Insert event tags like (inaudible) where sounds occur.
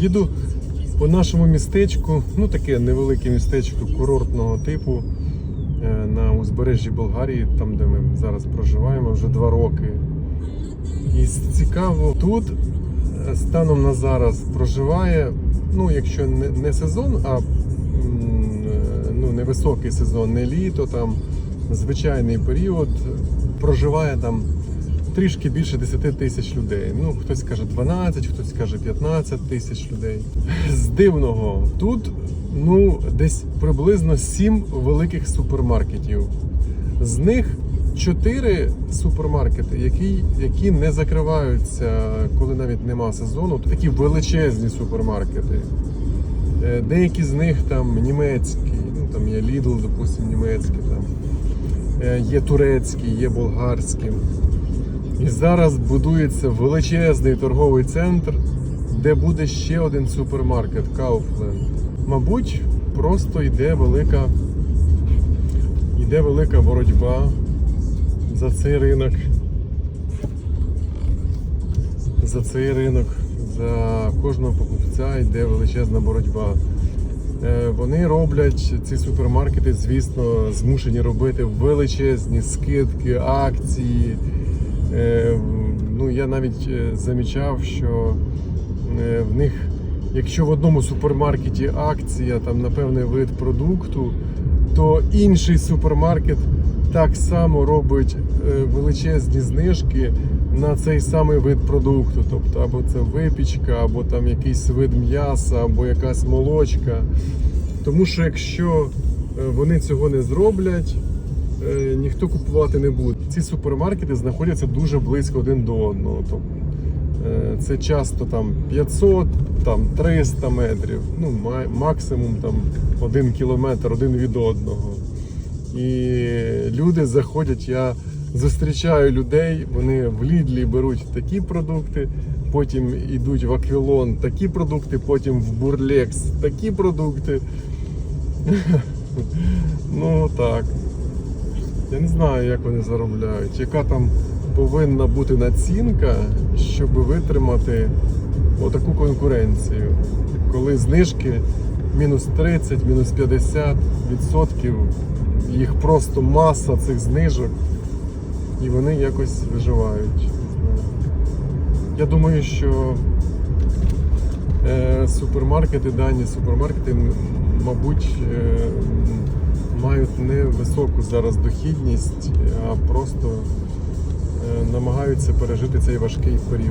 Їду по нашому містечку, ну таке невелике містечко курортного типу е, на узбережжі Болгарії, там де ми зараз проживаємо вже два роки. І цікаво, тут е, станом на зараз проживає, ну якщо не, сезон, а е, ну, невисокий сезон, не літо, там звичайний період, проживає там трішки більше 10 тисяч людей. Ну, хтось каже 12, хтось каже 15 тисяч людей. З дивного тут ну, десь приблизно 7 великих супермаркетів. З них 4 супермаркети, які, які не закриваються, коли навіть нема сезону. Такі величезні супермаркети. Е, Деякі з них там німецькі, ну там є Lidl, допустим, німецький, там е, є турецький, є болгарський. Зараз будується величезний торговий центр, де буде ще один супермаркет Kaufland. Мабуть, просто йде велика, йде велика боротьба за цей ринок. За цей ринок, за кожного покупця йде величезна боротьба. Е, Вони роблять ці супермаркети, звісно, змушені робити величезні скидки, акції. Е, Ну, я навіть е, замічав, що е, в них, якщо в одному супермаркеті акція там на певний вид продукту, то інший супермаркет так само робить величезні знижки на цей самий вид продукту. Тобто або це випічка, або там якийсь вид м'яса, або якась молочка. Тому що якщо вони цього не зроблять, е, ніхто купувати не буде. Ці супермаркети знаходяться дуже близько один до одного. Тобто, е, це часто там 500, там 300 метрів, ну ма- максимум там один кілометр один від одного. І люди заходять, я зустрічаю людей, вони в Лідлі беруть такі продукти, потім йдуть в Аквілон такі продукти, потім в Бурлекс такі продукти. (laughs) Ну так. Я не знаю, як вони заробляють, яка там повинна бути націнка, щоб витримати отаку конкуренцію. Коли знижки мінус 30, мінус 50 відсотків, їх просто маса цих знижок, і вони якось виживають. Я думаю, що е, супермаркети, дані супермаркети, мабуть, е, мають невисоку зараз дохідність, а просто е, намагаються пережити цей важкий період.